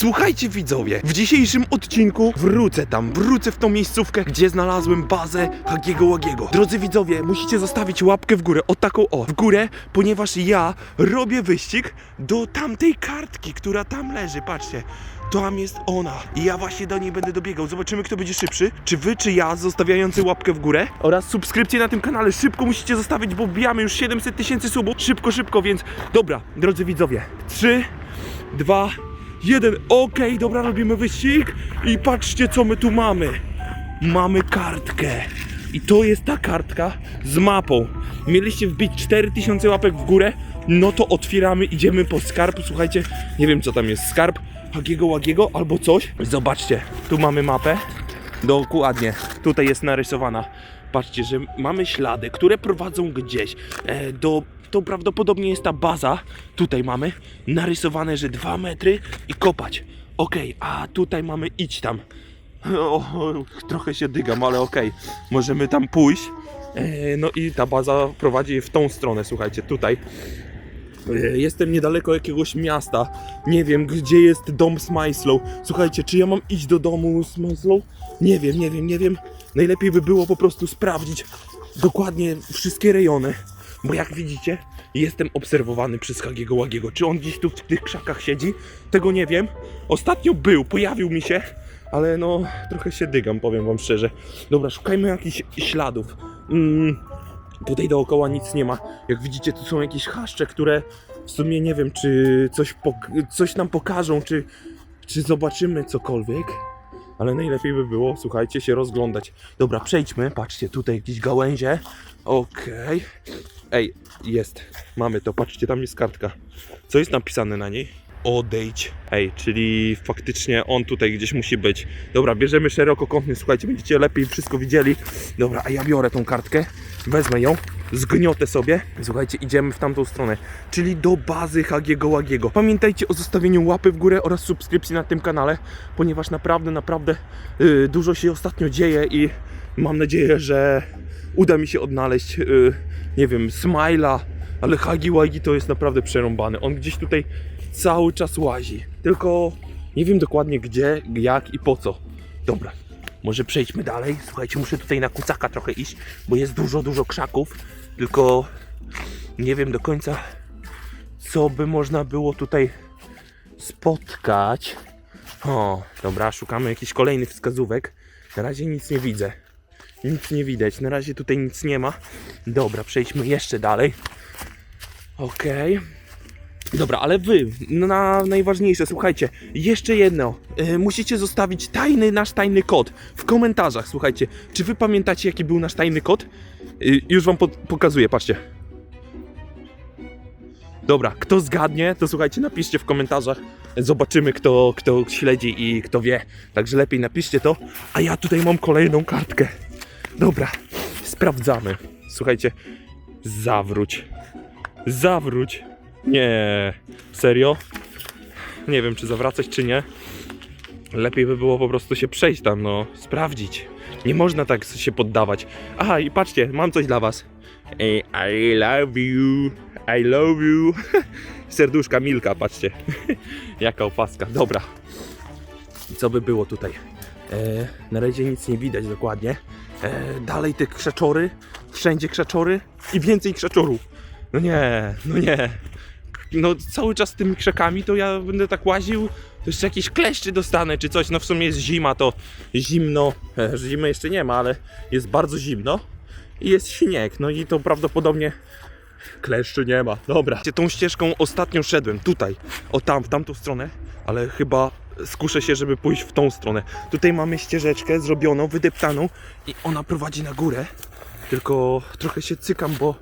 Słuchajcie widzowie, w dzisiejszym odcinku wrócę tam, wrócę w tą miejscówkę, gdzie znalazłem bazę Hagiego Łagiego. Drodzy widzowie, musicie zostawić łapkę w górę, o taką o, w górę, ponieważ ja robię wyścig do tamtej kartki, która tam leży, patrzcie. Tam jest ona i ja właśnie do niej będę dobiegał. Zobaczymy kto będzie szybszy, czy wy, czy ja, zostawiający łapkę w górę oraz subskrypcję na tym kanale. Szybko musicie zostawić, bo wbijamy już 700 tysięcy subów. Szybko, szybko, więc dobra, drodzy widzowie, 3, 2, 1. Okej, dobra, robimy wyścig i patrzcie co my tu mamy. Mamy kartkę. I to jest ta kartka z mapą. Mieliście wbić 4000 łapek w górę, no to otwieramy, idziemy po skarb. Słuchajcie, nie wiem co tam jest, skarb Hagiego Łagiego albo coś. Zobaczcie, tu mamy mapę. Dokładnie, tutaj jest narysowana. Patrzcie, że mamy ślady, które prowadzą gdzieś e, do. To prawdopodobnie jest ta baza. Tutaj mamy narysowane, że 2 metry i kopać. Okej, a tutaj mamy idź tam. O, trochę się dygam, ale okej, możemy tam pójść. E, no i ta baza prowadzi w tą stronę, słuchajcie, tutaj. E, Jestem niedaleko jakiegoś miasta. Nie wiem, gdzie jest dom Smyslow. Słuchajcie, czy ja mam iść do domu Smyslow? Nie wiem, nie wiem, nie wiem. Najlepiej by było po prostu sprawdzić dokładnie wszystkie rejony. Bo jak widzicie, jestem obserwowany przez Hagiego Łagiego. Czy on gdzieś tu w tych krzakach siedzi? Tego nie wiem. Ostatnio był, pojawił mi się, ale no trochę się dygam, powiem wam szczerze. Dobra, szukajmy jakichś śladów. Mm, Tutaj dookoła nic nie ma. Jak widzicie, tu są jakieś chaszcze, które w sumie nie wiem, czy coś, coś nam pokażą, czy, czy zobaczymy cokolwiek. Ale najlepiej by było, słuchajcie, się rozglądać. Dobra, przejdźmy. Patrzcie, tutaj jakieś gałęzie. Okej. Ej, jest. Mamy to. Patrzcie, tam jest kartka. Co jest napisane na niej? Odejdź. Ej, czyli faktycznie on tutaj gdzieś musi być. Dobra, bierzemy szerokokątny, słuchajcie, będziecie lepiej wszystko widzieli. Dobra, a ja biorę tą kartkę, wezmę ją, zgniotę sobie. Słuchajcie, idziemy w tamtą stronę, czyli do bazy Hagiego Łagiego. Pamiętajcie o zostawieniu łapy w górę oraz subskrypcji na tym kanale, ponieważ naprawdę, naprawdę yy, dużo się ostatnio dzieje i mam nadzieję, że uda mi się odnaleźć, yy, nie wiem, Smila, ale Hagi Łagi to jest naprawdę przerąbany. On gdzieś tutaj cały czas łazi. Tylko nie wiem dokładnie gdzie, jak i po co. Dobra, może przejdźmy dalej. Słuchajcie, muszę tutaj na kucaka trochę iść, bo jest dużo, dużo krzaków. Tylko nie wiem do końca, co by można było tutaj spotkać. O, dobra, szukamy jakichś kolejnych wskazówek. Na razie nic nie widzę. Nic nie widać. Na razie tutaj nic nie ma. Dobra, przejdźmy jeszcze dalej. Okej. Dobra, ale wy, no na najważniejsze, słuchajcie, jeszcze jedno. E, musicie zostawić tajny, nasz tajny kod w komentarzach, słuchajcie. Czy wy pamiętacie, jaki był nasz tajny kod? E, już wam pod, pokazuję, patrzcie. Dobra, kto zgadnie, to słuchajcie, napiszcie w komentarzach. Zobaczymy, kto, kto śledzi i kto wie. Także lepiej napiszcie to. A ja tutaj mam kolejną kartkę. Dobra, sprawdzamy. Słuchajcie, zawróć. Zawróć. Nie, serio? Nie wiem, czy zawracać, czy nie. Lepiej by było po prostu się przejść tam, no, sprawdzić. Nie można tak się poddawać. Aha, i patrzcie, mam coś dla was. I love you, I love you. Serduszka Milka, patrzcie. Jaka opaska, dobra. I co by było tutaj? E, na razie nic nie widać dokładnie. E, dalej te krzaczory, wszędzie krzaczory i więcej krzaczorów. No nie, no nie. No cały czas tymi krzakami to ja będę tak łaził, to jeszcze jakieś kleszczy dostanę czy coś. No w sumie jest zima, to zimno. E, Zimy jeszcze nie ma, ale jest bardzo zimno. I jest śnieg, no i to prawdopodobnie kleszczy nie ma. Dobra. Tą ścieżką ostatnio szedłem, tutaj, o tam, w tamtą stronę, ale chyba skuszę się, żeby pójść w tą stronę. Tutaj mamy ścieżeczkę zrobioną, wydeptaną i ona prowadzi na górę. Tylko trochę się cykam, bo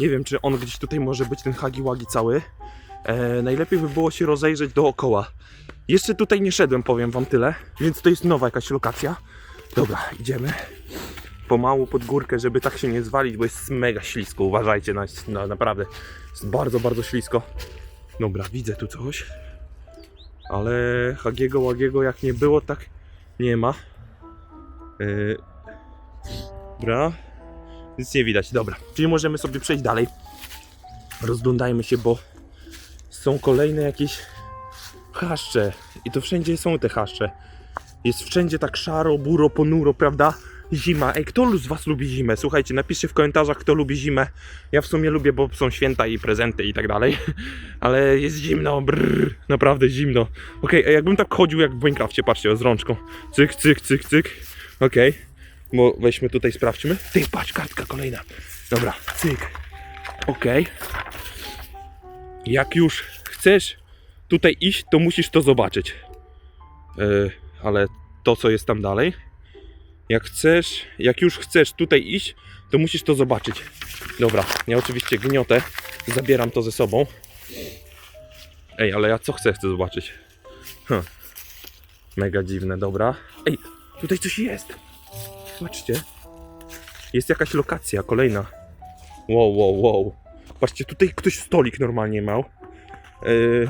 nie wiem, czy on gdzieś tutaj może być, ten hagi wagi cały. E, najlepiej by było się rozejrzeć dookoła. Jeszcze tutaj nie szedłem, powiem wam tyle, więc to jest nowa jakaś lokacja. Dobra, idziemy pomału pod górkę, żeby tak się nie zwalić, bo jest mega ślisko. Uważajcie, na, na, naprawdę jest bardzo, bardzo ślisko. Dobra, widzę tu coś, ale Hagiego Łagiego jak nie było, tak nie ma. Yy, dobra, nic nie widać, dobra. Czyli możemy sobie przejść dalej. Rozglądajmy się, bo są kolejne jakieś Chaszcze. I to wszędzie są te chaszcze. Jest wszędzie tak szaro, buro, ponuro, prawda? Zima. Ej, kto z was lubi zimę? Słuchajcie, napiszcie w komentarzach, kto lubi zimę. Ja w sumie lubię, bo są święta i prezenty i tak dalej. Ale jest zimno, brrr, naprawdę zimno. Okej, a jakbym tak chodził jak w Minecrafcie, patrzcie, z rączką. Cyk, cyk, cyk, cyk. Okej. Bo weźmy tutaj, sprawdźmy. Ty, patrz, kartka kolejna. Dobra, cyk. Okej. Jak już chcesz tutaj iść, to musisz to zobaczyć. Yy, ale to, co jest tam dalej. Jak chcesz, jak już chcesz tutaj iść, to musisz to zobaczyć. Dobra, ja oczywiście gniotę, zabieram to ze sobą. Ej, ale ja co chcę, chcę zobaczyć. Hm. Mega dziwne, dobra. Ej, tutaj coś jest. Patrzcie. Jest jakaś lokacja, kolejna. Wow, wow, wow. Patrzcie, tutaj ktoś stolik normalnie miał. Yy...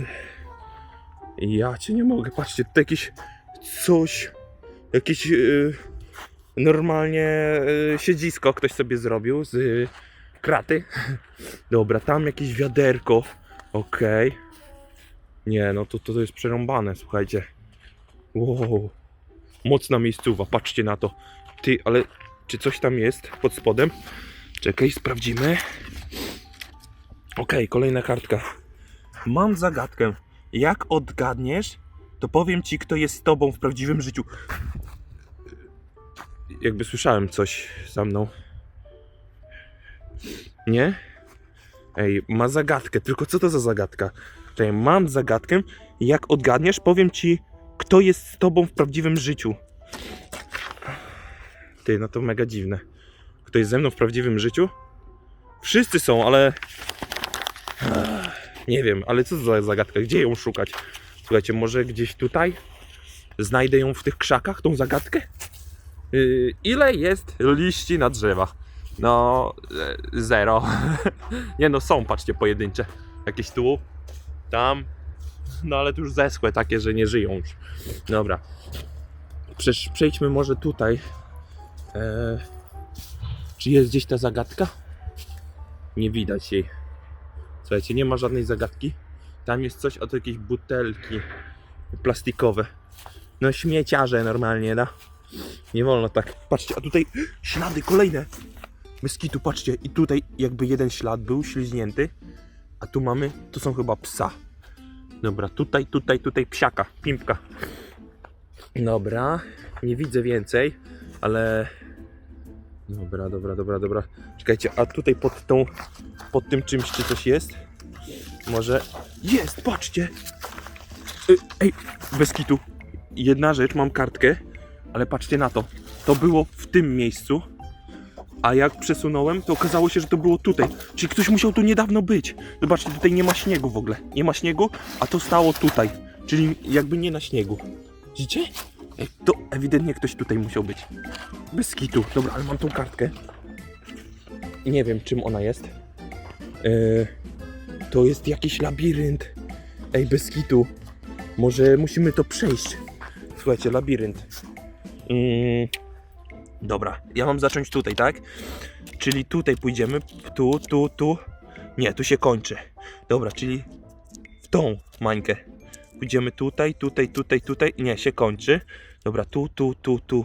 Ja cię nie mogę, patrzcie, tutaj jakieś coś, jakieś yy... normalnie yy, siedzisko ktoś sobie zrobił z yy, kraty. Dobra, tam jakieś wiaderko. Okej. Nie, no to, to, to jest przerąbane, słuchajcie. Wow. Mocna miejscowa, patrzcie na to. Ty, ale czy coś tam jest pod spodem? Czekaj, sprawdzimy. Okej, kolejna kartka. Mam zagadkę. Jak odgadniesz, to powiem ci, kto jest z tobą w prawdziwym życiu. Jakby słyszałem coś za mną. Nie? Ej, ma zagadkę, tylko co to za zagadka? Czekaj, mam zagadkę. Jak odgadniesz, powiem ci, kto jest z tobą w prawdziwym życiu. Ty, no to mega dziwne. Kto jest ze mną w prawdziwym życiu? Wszyscy są, ale. Nie wiem, ale co za zagadka? Gdzie ją szukać? Słuchajcie, może gdzieś tutaj? Znajdę ją w tych krzakach, tą zagadkę? Yy, ile jest liści na drzewach? No, e, zero. Nie no, są, patrzcie, pojedyncze. Jakieś tu, tam. No ale to już zeschłe takie, że nie żyją już. Dobra. Przecież przejdźmy może tutaj. E, czy jest gdzieś ta zagadka? Nie widać jej. Słuchajcie, nie ma żadnej zagadki. Tam jest coś, a to jakieś butelki plastikowe. No śmieciarze normalnie, da. Nie wolno tak. Patrzcie, a tutaj ślady kolejne. Meskitu, patrzcie. I tutaj jakby jeden ślad był śliźnięty. A tu mamy, to są chyba psa. Dobra, tutaj, tutaj, tutaj psiaka, pimpka. Dobra, nie widzę więcej, ale... Dobra, dobra, dobra, dobra. Czekajcie, a tutaj pod tą, pod tym czymś czy coś jest? Może... Jest, patrzcie! Y, Ej, bez kitu. Jedna rzecz, mam kartkę, ale patrzcie na to. To było w tym miejscu, a jak przesunąłem, to okazało się, że to było tutaj. Czyli ktoś musiał tu niedawno być. Zobaczcie, tutaj nie ma śniegu w ogóle. Nie ma śniegu, a to stało tutaj. Czyli jakby nie na śniegu. Widzicie? To ewidentnie ktoś tutaj musiał być. Bez kitu. Dobra, ale mam tą kartkę. Nie wiem, czym ona jest. Eee, to jest jakiś labirynt. Ej, bez kitu. Może musimy to przejść. Słuchajcie, labirynt. Mm, dobra, ja mam zacząć tutaj, tak? Czyli tutaj pójdziemy. Tu, tu, tu. Nie, tu się kończy. Dobra, czyli w tą mańkę. Pójdziemy tutaj, tutaj, tutaj, tutaj. Nie, się kończy. Dobra, tu, tu, tu, tu,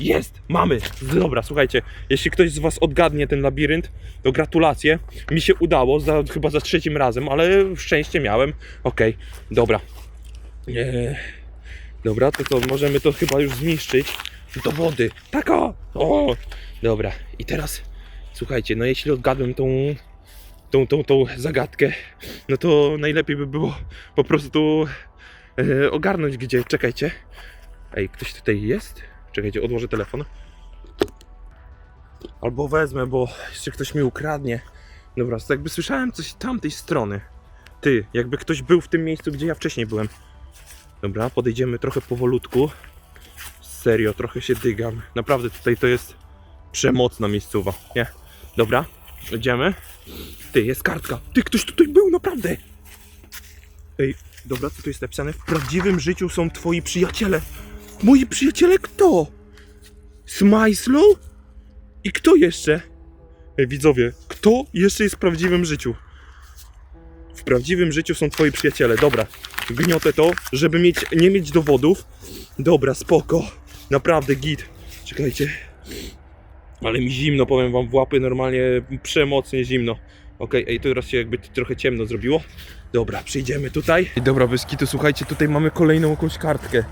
Jest! Mamy! Dobra, słuchajcie, jeśli ktoś z Was odgadnie ten labirynt, to gratulacje. Mi się udało, za, chyba za trzecim razem, ale szczęście miałem. Okej, dobra. Eee, dobra, to co, możemy to chyba już zniszczyć. Do wody. Tak o! o! Dobra, i teraz słuchajcie, no jeśli odgadłem tą, tą, tą, tą zagadkę, no to najlepiej by było po prostu e, ogarnąć gdzie. Czekajcie. Ej, ktoś tutaj jest? Czekajcie, odłożę telefon. Albo wezmę, bo jeszcze ktoś mi ukradnie. Dobra, to jakby słyszałem coś tamtej strony. Ty, jakby ktoś był w tym miejscu, gdzie ja wcześniej byłem. Dobra, podejdziemy trochę powolutku. Serio, trochę się dygam. Naprawdę tutaj to jest przemocna miejscowa, nie? Dobra, idziemy. Ty, jest kartka. Ty, ktoś tutaj był, naprawdę. Ej, dobra, co tu jest napisane? W prawdziwym życiu są twoi przyjaciele. Moi przyjaciele kto? Smajslow? I kto jeszcze? Ej, widzowie, kto jeszcze jest w prawdziwym życiu? W prawdziwym życiu są twoi przyjaciele. Dobra, gniotę to, żeby mieć, nie mieć dowodów. Dobra, spoko. Naprawdę git. Czekajcie. Ale mi zimno, powiem wam, w łapy normalnie przemocnie zimno. Okej, ej, teraz się jakby trochę ciemno zrobiło. Dobra, przyjdziemy tutaj. Dobra, Beskitu, słuchajcie, tutaj mamy kolejną jakąś kartkę.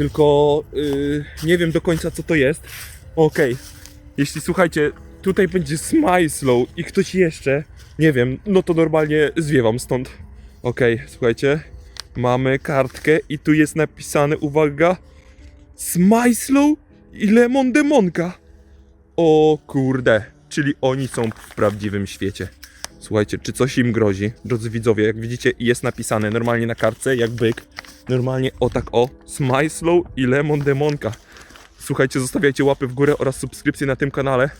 Tylko yy, nie wiem do końca co to jest. Okej, jeśli słuchajcie, tutaj będzie Smile i ktoś jeszcze, nie wiem, no to normalnie zwiewam stąd. Okej, słuchajcie, mamy kartkę i tu jest napisane, uwaga, Smile i Lemon Demonka. O kurde, czyli oni są w prawdziwym świecie. Słuchajcie, czy coś im grozi? Drodzy widzowie, jak widzicie jest napisane normalnie na kartce, jak byk. Normalnie o tak o, Smile i Lemon Demonka. Słuchajcie, zostawiajcie łapy w górę oraz subskrypcję na tym kanale.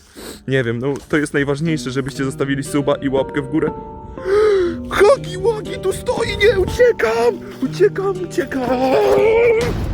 Nie wiem, no to jest najważniejsze, żebyście zostawili suba i łapkę w górę. Hagi Wagi tu stoi, nie, uciekam! Uciekam, uciekam!